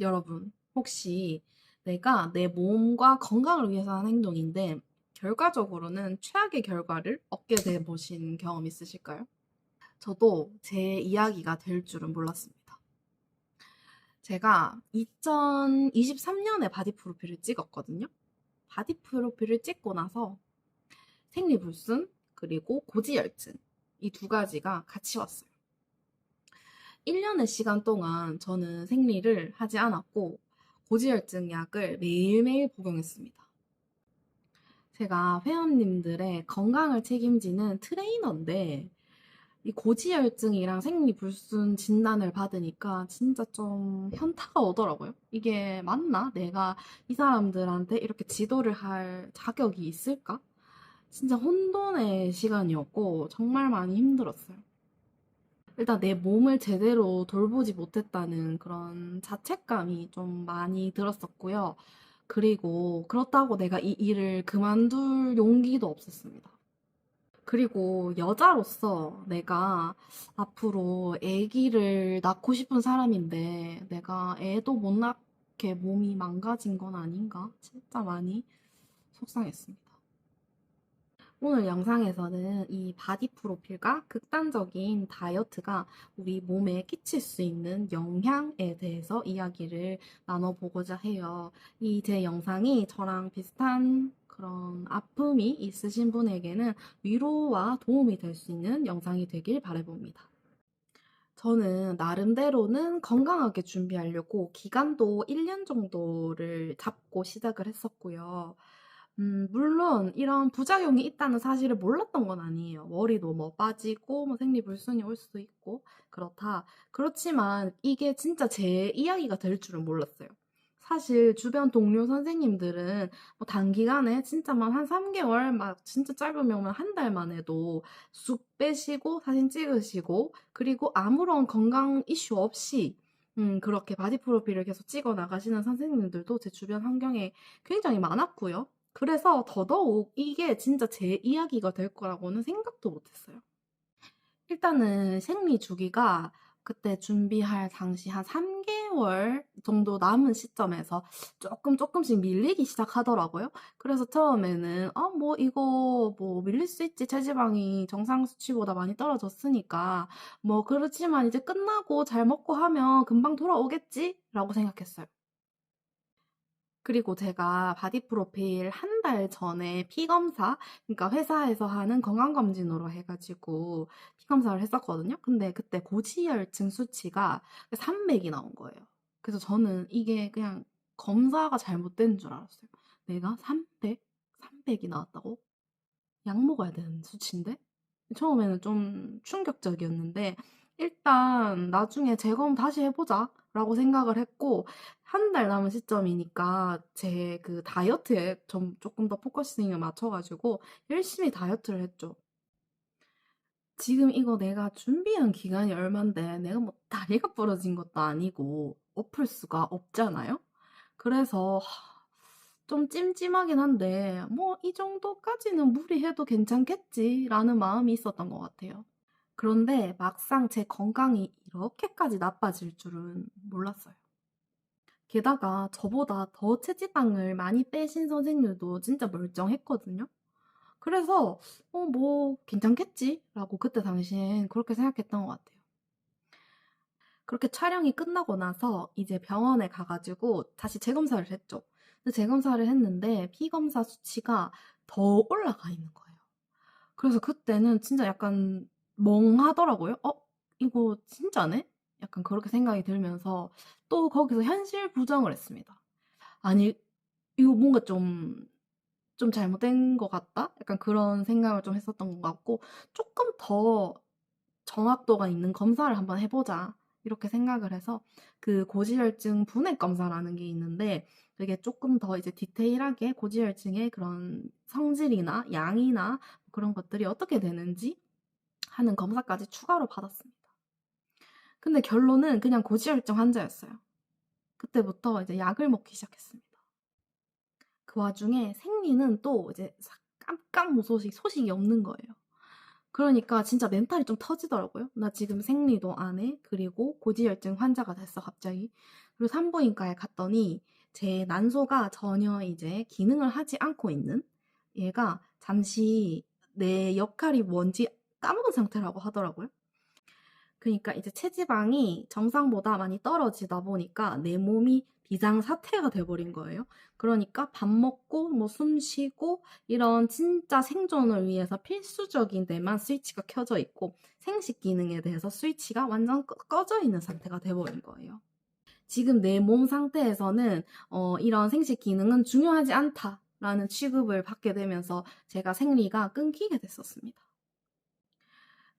여러분, 혹시 내가 내 몸과 건강을 위해서 하는 행동인데 결과적으로는 최악의 결과를 얻게 돼 보신 경험 있으실까요? 저도 제 이야기가 될 줄은 몰랐습니다. 제가 2023년에 바디 프로필을 찍었거든요. 바디 프로필을 찍고 나서 생리불순 그리고 고지혈증 이 두 가지가 같이 왔어요. 1년의 시간 동안 저는 생리를 하지 않았고 고지혈증 약을 매일매일 복용했습니다. 제가 회원님들의 건강을 책임지는 트레이너인데 이 고지혈증이랑 생리불순 진단을 받으니까 진짜 좀 현타가 오더라고요. 이게 맞나? 내가 이 사람들한테 이렇게 지도를 할 자격이 있을까? 진짜 혼돈의 시간이었고 정말 많이 힘들었어요. 일단 내 몸을 제대로 돌보지 못했다는 그런 자책감이 좀 많이 들었었고요. 그리고 그렇다고 내가 이 일을 그만둘 용기도 없었습니다. 그리고 여자로서 내가 앞으로 아기를 낳고 싶은 사람인데 내가 애도 못 낳게 몸이 망가진 건 아닌가? 진짜 많이 속상했습니다. 오늘 영상에서는 이 바디 프로필과 극단적인 다이어트가 우리 몸에 끼칠 수 있는 영향에 대해서 이야기를 나눠보고자 해요. 이 제 영상이 저랑 비슷한 그런 아픔이 있으신 분에게는 위로와 도움이 될 수 있는 영상이 되길 바라봅니다. 저는 나름대로는 건강하게 준비하려고 기간도 1년 정도를 잡고 시작을 했었고요. 음, 물론 이런 부작용이 있다는 사실을 몰랐던 건 아니에요. 머리도 뭐 빠지고 뭐 생리불순이 올 수도 있고 그렇다. 그렇지만 이게 진짜 제 이야기가 될 줄은 몰랐어요. 사실 주변 동료 선생님들은 뭐 단기간에 진짜만 한 3개월 막 진짜 짧으면 한 달만 해도 쑥 빼시고 사진 찍으시고 그리고 아무런 건강 이슈 없이 음, 그렇게 바디 프로필을 계속 찍어 나가시는 선생님들도 제 주변 환경에 굉장히 많았고요. 그래서 더더욱 이게 진짜 제 이야기가 될 거라고는 생각도 못 했어요. 일단은 생리 주기가 그때 준비할 당시 한 3개월 정도 남은 시점에서 조금 조금씩 밀리기 시작하더라고요. 그래서 처음에는 어, 뭐 이거 뭐 밀릴 수 있지. 체지방이 정상 수치보다 많이 떨어졌으니까. 뭐 그렇지만 이제 끝나고 잘 먹고 하면 금방 돌아오겠지? 라고 생각했어요. 그리고 제가 바디 프로필 한 달 전에 피 검사, 그러니까 회사에서 하는 건강검진으로 해가지고 피 검사를 했었거든요. 근데 그때 고지혈증 수치가 300이 나온 거예요. 그래서 저는 이게 그냥 검사가 잘못된 줄 알았어요. 내가 300? 300이 나왔다고? 약 먹어야 되는 수치인데? 처음에는 좀 충격적이었는데 일단 나중에 재검 다시 해보자 라고 생각을 했고 한 달 남은 시점이니까 제 그 다이어트에 좀 조금 더 포커싱을 맞춰가지고 열심히 다이어트를 했죠. 지금 이거 내가 준비한 기간이 얼만데 내가 뭐 다리가 부러진 것도 아니고 엎을 수가 없잖아요. 그래서 좀 찜찜하긴 한데 뭐 이 정도까지는 무리해도 괜찮겠지라는 마음이 있었던 것 같아요. 그런데 막상 제 건강이 이렇게까지 나빠질 줄은 몰랐어요. 게다가 저보다 더 체지방을 많이 빼신 선생님도 진짜 멀쩡했거든요. 그래서 어, 뭐 괜찮겠지? 라고 그때 당시엔 그렇게 생각했던 것 같아요. 그렇게 촬영이 끝나고 나서 이제 병원에 가가지고 다시 재검사를 했죠. 재검사를 했는데 피검사 수치가 더 올라가 있는 거예요. 그래서 그때는 진짜 약간 멍하더라고요. 어? 이거 진짜네? 약간 그렇게 생각이 들면서 또 거기서 현실 부정을 했습니다. 아니, 이거 뭔가 좀, 좀 잘못된 것 같다? 약간 그런 생각을 좀 했었던 것 같고, 조금 더 정확도가 있는 검사를 한번 해보자. 이렇게 생각을 해서 그 고지혈증 분해 검사라는 게 있는데 그게 조금 더 이제 디테일하게 고지혈증의 그런 성질이나 양이나 그런 것들이 어떻게 되는지 하는 검사까지 추가로 받았습니다. 근데 결론은 그냥 고지혈증 환자였어요. 그때부터 이제 약을 먹기 시작했습니다. 그 와중에 생리는 또 이제 깜깜 무소식 소식이 없는 거예요. 그러니까 진짜 멘탈이 좀 터지더라고요. 나 지금 생리도 안 해. 그리고 고지혈증 환자가 됐어, 갑자기. 그리고 산부인과에 갔더니 제 난소가 전혀 이제 기능을 하지 않고 있는 얘가 잠시 내 역할이 뭔지 까먹은 상태라고 하더라고요. 그러니까 이제 체지방이 정상보다 많이 떨어지다 보니까 내 몸이 비상 사태가 돼버린 거예요. 그러니까 밥 먹고 뭐 숨 쉬고 이런 진짜 생존을 위해서 필수적인 데만 스위치가 켜져 있고 생식 기능에 대해서 스위치가 완전 꺼- 꺼져 있는 상태가 돼버린 거예요. 지금 내 몸 상태에서는 어, 이런 생식 기능은 중요하지 않다라는 취급을 받게 되면서 제가 생리가 끊기게 됐었습니다.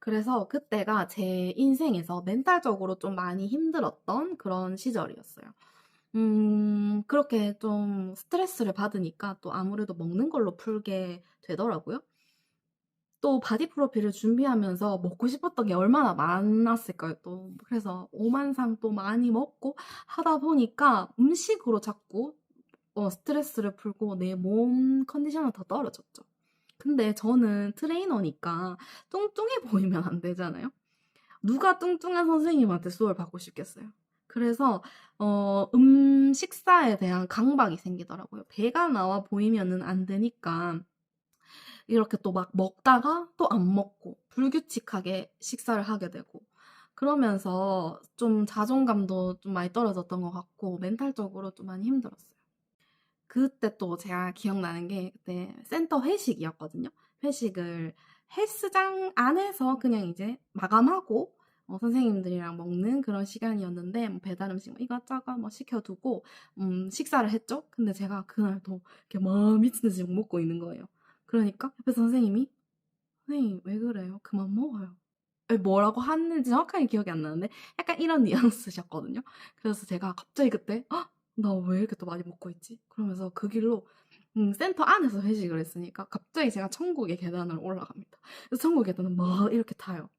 그래서 그때가 제 인생에서 멘탈적으로 좀 많이 힘들었던 그런 시절이었어요. 음, 그렇게 좀 스트레스를 받으니까 또 아무래도 먹는 걸로 풀게 되더라고요. 또 바디 프로필을 준비하면서 먹고 싶었던 게 얼마나 많았을까요, 또. 그래서 오만상 또 많이 먹고 하다 보니까 음식으로 자꾸 어, 스트레스를 풀고 내 몸 컨디션은 더 떨어졌죠. 근데 저는 트레이너니까 뚱뚱해 보이면 안 되잖아요. 누가 뚱뚱한 선생님한테 수업을 받고 싶겠어요. 그래서 어, 음 식사에 대한 강박이 생기더라고요. 배가 나와 보이면은 안 되니까 이렇게 또 막 먹다가 또 안 먹고 불규칙하게 식사를 하게 되고 그러면서 좀 자존감도 좀 많이 떨어졌던 것 같고 멘탈적으로 좀 많이 힘들었어요. 그때 또 제가 기억나는 게 그때 센터 회식이었거든요. 회식을 헬스장 안에서 그냥 이제 마감하고 어, 선생님들이랑 먹는 그런 시간이었는데 뭐 배달 음식 뭐 이것저것 뭐 시켜두고 음, 식사를 했죠. 근데 제가 그날도 이렇게 막 미친 듯이 욕 먹고 있는 거예요. 그러니까 옆에 선생님이 선생님 왜 그래요? 그만 먹어요. 뭐라고 하는지 정확하게 기억이 안 나는데 약간 이런 뉘앙스셨거든요. 그래서 제가 갑자기 그때 나 왜 이렇게 또 많이 먹고 있지? 그러면서 그 길로 음, 센터 안에서 회식을 했으니까 갑자기 제가 천국의 계단을 올라갑니다. 그래서 천국 계단을 막 이렇게 타요.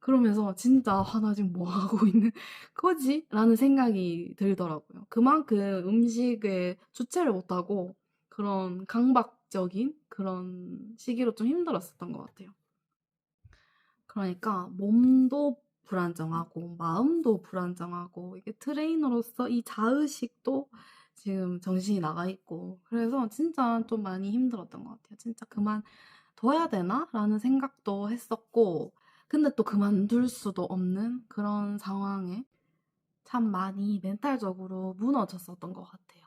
그러면서 진짜 아, 나 지금 뭐 하고 있는 거지? 라는 생각이 들더라고요. 그만큼 음식에 주체를 못하고 그런 강박적인 그런 시기로 좀 힘들었었던 것 같아요. 그러니까 몸도 불안정하고 마음도 불안정하고 이게 트레이너로서 이 자의식도 지금 정신이 나가 있고 그래서 진짜 좀 많이 힘들었던 것 같아요. 진짜 그만 둬야 되나? 라는 생각도 했었고 근데 또 그만둘 수도 없는 그런 상황에 참 많이 멘탈적으로 무너졌었던 것 같아요.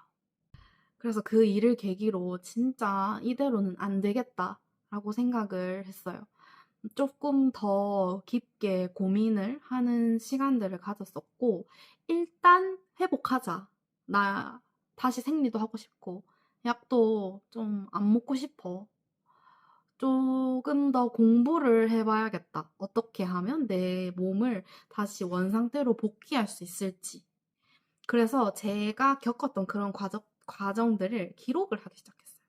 그래서 그 일을 계기로 진짜 이대로는 안 되겠다라고 생각을 했어요. 조금 더 깊게 고민을 하는 시간들을 가졌었고, 일단 회복하자. 나 다시 생리도 하고 싶고, 약도 좀 안 먹고 싶어. 조금 더 공부를 해봐야겠다. 어떻게 하면 내 몸을 다시 원상태로 복귀할 수 있을지. 그래서 제가 겪었던 그런 과정, 과정들을 기록을 하기 시작했어요.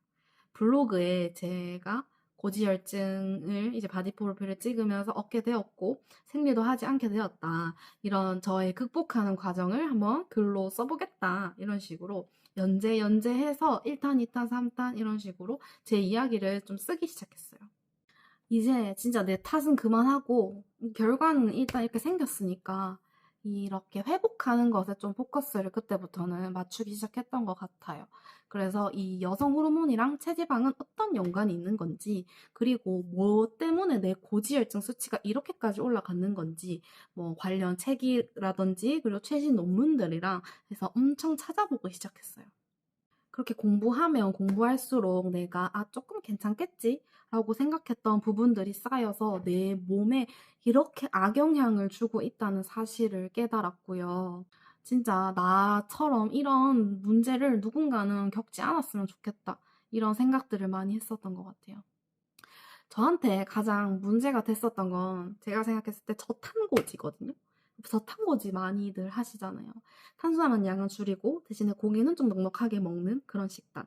블로그에 제가 고지혈증을 이제 바디 프로필을 찍으면서 얻게 되었고 생리도 하지 않게 되었다. 이런 저의 극복하는 과정을 한번 글로 써보겠다. 이런 식으로 연재 연재해서 1탄, 2탄, 3탄 이런 식으로 제 이야기를 좀 쓰기 시작했어요. 이제 진짜 내 탓은 그만하고 결과는 일단 이렇게 생겼으니까 이렇게 회복하는 것에 좀 포커스를 그때부터는 맞추기 시작했던 것 같아요. 그래서 이 여성 호르몬이랑 체지방은 어떤 연관이 있는 건지, 그리고 뭐 때문에 내 고지혈증 수치가 이렇게까지 올라가는 건지, 뭐 관련 책이라든지, 그리고 최신 논문들이랑 해서 엄청 찾아보고 시작했어요. 그렇게 공부하면 공부할수록 내가 아 조금 괜찮겠지 라고 생각했던 부분들이 쌓여서 내 몸에 이렇게 악영향을 주고 있다는 사실을 깨달았고요. 진짜 나처럼 이런 문제를 누군가는 겪지 않았으면 좋겠다. 이런 생각들을 많이 했었던 것 같아요. 저한테 가장 문제가 됐었던 건 제가 생각했을 때 저탄고지거든요. 저탄고지 많이들 하시잖아요. 탄수화물 양은 줄이고 대신에 고기는 좀 넉넉하게 먹는 그런 식단.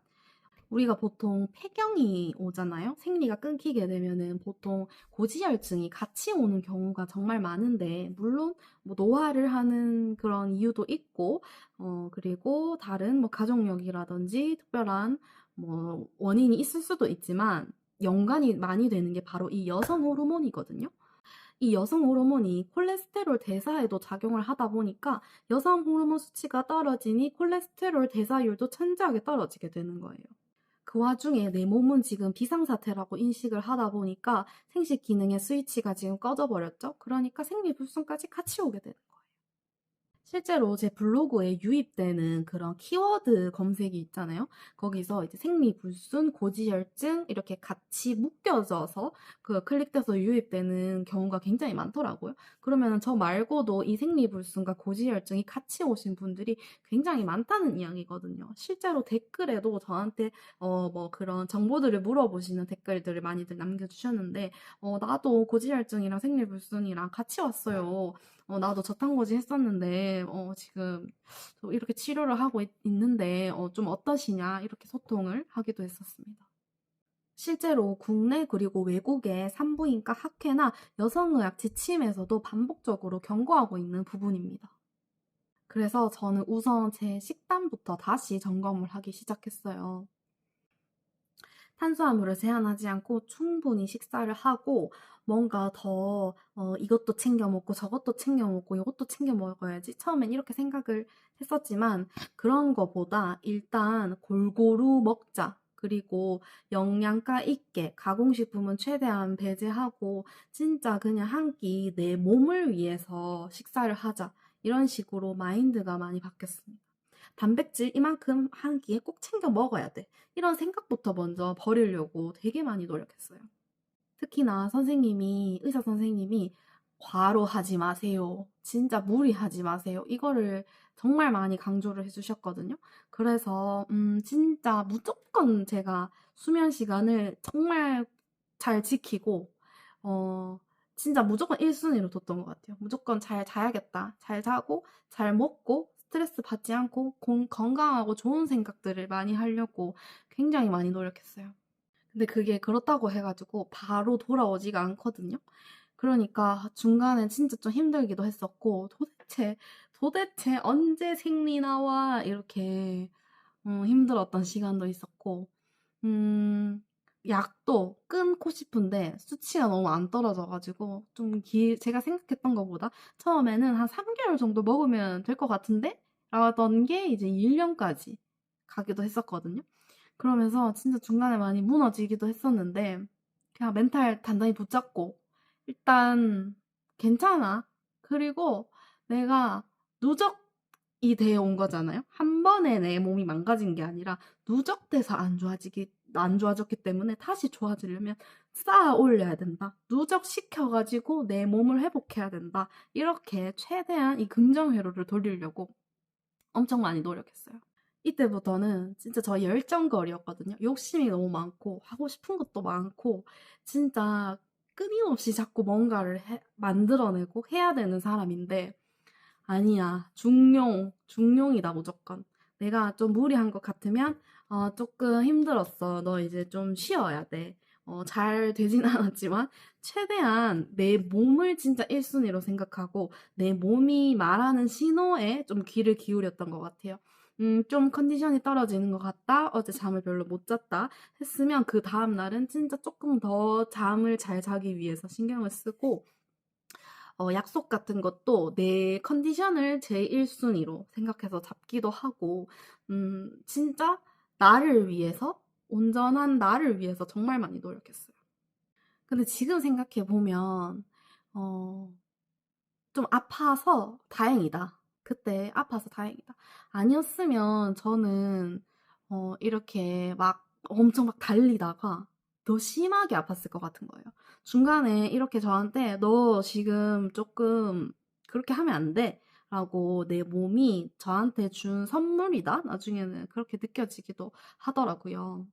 우리가 보통 폐경이 오잖아요. 생리가 끊기게 되면은 보통 고지혈증이 같이 오는 경우가 정말 많은데 물론 뭐 노화를 하는 그런 이유도 있고 어 그리고 다른 뭐 가족력이라든지 특별한 뭐 원인이 있을 수도 있지만 연관이 많이 되는 게 바로 이 여성 호르몬이거든요. 이 여성 호르몬이 콜레스테롤 대사에도 작용을 하다 보니까 여성 호르몬 수치가 떨어지니 콜레스테롤 대사율도 천지하게 떨어지게 되는 거예요. 그 와중에 내 몸은 지금 비상사태라고 인식을 하다 보니까 생식 기능의 스위치가 지금 꺼져버렸죠. 그러니까 생리불순까지 같이 오게 되는 거예요. 실제로 제 블로그에 유입되는 그런 키워드 검색이 있잖아요. 거기서 이제 생리 불순, 고지혈증 이렇게 같이 묶여져서 그 클릭돼서 유입되는 경우가 굉장히 많더라고요. 그러면 저 말고도 이 생리 불순과 고지혈증이 같이 오신 분들이 굉장히 많다는 이야기거든요. 실제로 댓글에도 저한테 어 뭐 그런 정보들을 물어보시는 댓글들을 많이들 남겨주셨는데 어 나도 고지혈증이랑 생리 불순이랑 같이 왔어요. 어, 나도 저탄고지 했었는데, 어, 지금 이렇게 치료를 하고 있, 는데 어, 좀 어떠시냐, 이렇게 소통을 하기도 했었습니다. 실제로 국내 그리고 외국의 산부인과 학회나 여성의학 지침에서도 반복적으로 경고하고 있는 부분입니다. 그래서 저는 우선 제 식단부터 다시 점검을 하기 시작했어요. 탄수화물을 제한하지 않고 충분히 식사를 하고 뭔가 더 어, 이것도 챙겨 먹고 저것도 챙겨 먹고 이것도 챙겨 먹어야지 처음엔 이렇게 생각을 했었지만 그런 거보다 일단 골고루 먹자. 그리고 영양가 있게 가공식품은 최대한 배제하고 진짜 그냥 한 끼 내 몸을 위해서 식사를 하자. 이런 식으로 마인드가 많이 바뀌었습니다. 단백질 이만큼 한 끼에 꼭 챙겨 먹어야 돼. 이런 생각부터 먼저 버리려고 되게 많이 노력했어요. 특히나 선생님이, 의사 선생님이 과로하지 마세요. 진짜 무리하지 마세요. 이거를 정말 많이 강조를 해주셨거든요. 그래서, 음, 진짜 무조건 제가 수면 시간을 정말 잘 지키고, 어, 진짜 무조건 1순위로 뒀던 것 같아요. 무조건 잘 자야겠다. 잘 자고, 잘 먹고, 스트레스 받지 않고 공, 건강하고 좋은 생각들을 많이 하려고 굉장히 많이 노력했어요. 근데 그게 그렇다고 해가지고 바로 돌아오지가 않거든요. 그러니까 중간에 진짜 좀 힘들기도 했었고 도대체 도대체 언제 생리 나와 이렇게 음, 힘들었던 시간도 있었고 음, 약도 끊고 싶은데 수치가 너무 안 떨어져가지고 좀 기, 제가 생각했던 것보다 처음에는 한 3개월 정도 먹으면 될 것 같은데? 라던 게 이제 1년까지 가기도 했었거든요. 그러면서 진짜 중간에 많이 무너지기도 했었는데 그냥 멘탈 단단히 붙잡고 일단 괜찮아. 그리고 내가 누적이 되어 온 거잖아요. 한 번에 내 몸이 망가진 게 아니라 누적돼서 안 좋아지기 안 좋아졌기 때문에 다시 좋아지려면 쌓아 올려야 된다. 누적시켜가지고 내 몸을 회복해야 된다. 이렇게 최대한 이 긍정 회로를 돌리려고 엄청 많이 노력했어요. 이때부터는 진짜 저 열정거리였거든요. 욕심이 너무 많고 하고 싶은 것도 많고 진짜 끊임없이 자꾸 뭔가를 해, 만들어내고 해야 되는 사람인데 아니야 중용 중용이다 무조건 내가 좀 무리한 것 같으면 어, 조금 힘들었어 너 이제 좀 쉬어야 돼 어, 잘 되진 않았지만 최대한 내 몸을 진짜 1순위로 생각하고 내 몸이 말하는 신호에 좀 귀를 기울였던 것 같아요. 음, 좀 컨디션이 떨어지는 것 같다. 어제 잠을 별로 못 잤다. 했으면 그 다음날은 진짜 조금 더 잠을 잘 자기 위해서 신경을 쓰고, 어, 약속 같은 것도 내 컨디션을 제 1순위로 생각해서 잡기도 하고, 음, 진짜 나를 위해서, 온전한 나를 위해서 정말 많이 노력했어요. 근데 지금 생각해 보면, 어, 좀 아파서 다행이다. 그때 아파서 다행이다. 아니었으면 저는 어, 이렇게 막 엄청 막 달리다가 더 심하게 아팠을 것 같은 거예요. 중간에 이렇게 저한테 너 지금 조금 그렇게 하면 안 돼. 라고 내 몸이 저한테 준 선물이다? 나중에는 그렇게 느껴지기도 하더라고요.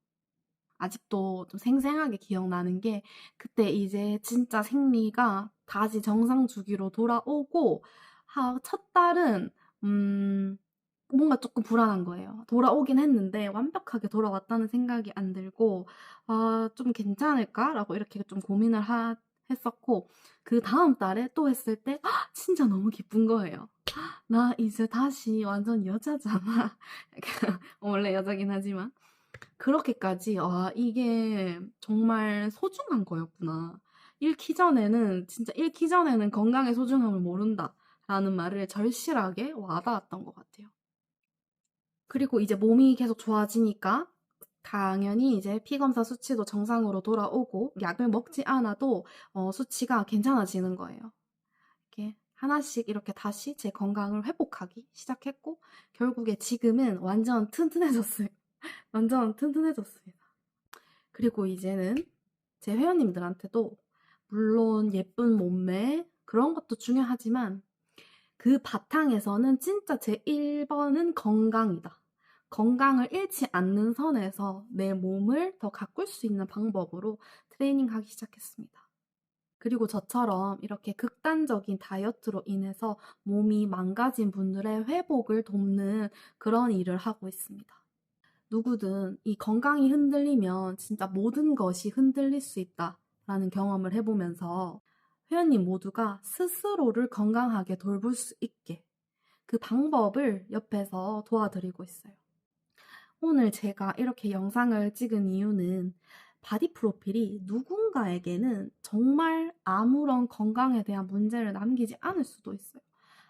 아직도 좀 생생하게 기억나는 게 그때 이제 진짜 생리가 다시 정상 주기로 돌아오고 첫 달은 음 뭔가 조금 불안한 거예요. 돌아오긴 했는데 완벽하게 돌아왔다는 생각이 안 들고 아, 좀 괜찮을까라고 이렇게 좀 고민을 하, 했었고 그 다음 달에 또 했을 때 진짜 너무 기쁜 거예요. 나 이제 다시 완전 여자잖아. 원래 여자긴 하지만 그렇게까지, 아, 이게 정말 소중한 거였구나. 읽기 전에는, 진짜 읽기 전에는 건강의 소중함을 모른다. 라는 말을 절실하게 와닿았던 것 같아요. 그리고 이제 몸이 계속 좋아지니까 당연히 이제 피 검사 수치도 정상으로 돌아오고 약을 먹지 않아도 어, 수치가 괜찮아지는 거예요. 이렇게 하나씩 이렇게 다시 제 건강을 회복하기 시작했고 결국에 지금은 완전 튼튼해졌어요. 완전 튼튼해졌습니다. 그리고 이제는 제 회원님들한테도 물론 예쁜 몸매 그런 것도 중요하지만 그 바탕에서는 진짜 제 1번은 건강이다. 건강을 잃지 않는 선에서 내 몸을 더 가꿀 수 있는 방법으로 트레이닝 하기 시작했습니다. 그리고 저처럼 이렇게 극단적인 다이어트로 인해서 몸이 망가진 분들의 회복을 돕는 그런 일을 하고 있습니다. 누구든 이 건강이 흔들리면 진짜 모든 것이 흔들릴 수 있다라는 경험을 해보면서 회원님 모두가 스스로를 건강하게 돌볼 수 있게 그 방법을 옆에서 도와드리고 있어요. 오늘 제가 이렇게 영상을 찍은 이유는 바디 프로필이 누군가에게는 정말 아무런 건강에 대한 문제를 남기지 않을 수도 있어요.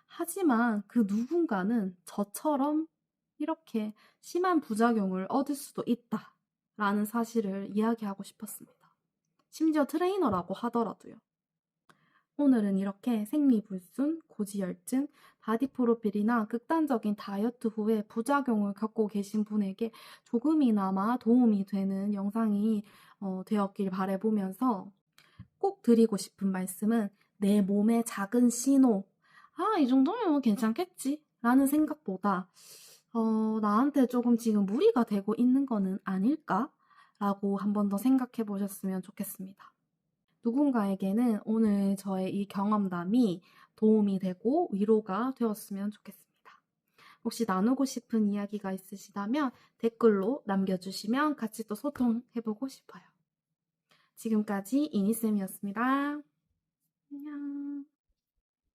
하지만 그 누군가는 저처럼 이렇게 심한 부작용을 얻을 수도 있다. 라는 사실을 이야기하고 싶었습니다. 심지어 트레이너라고 하더라도요. 오늘은 이렇게 생리불순, 고지혈증, 바디 프로필이나 극단적인 다이어트 후에 부작용을 겪고 계신 분에게 조금이나마 도움이 되는 영상이 어, 되었길 바라보면서 꼭 드리고 싶은 말씀은 내 몸의 작은 신호. 아, 이 정도면 괜찮겠지? 라는 생각보다 어, 나한테 조금 지금 무리가 되고 있는 거는 아닐까? 라고 한 번 더 생각해 보셨으면 좋겠습니다. 누군가에게는 오늘 저의 이 경험담이 도움이 되고 위로가 되었으면 좋겠습니다. 혹시 나누고 싶은 이야기가 있으시다면 댓글로 남겨주시면 같이 또 소통해보고 싶어요. 지금까지 이니쌤이었습니다. 안녕.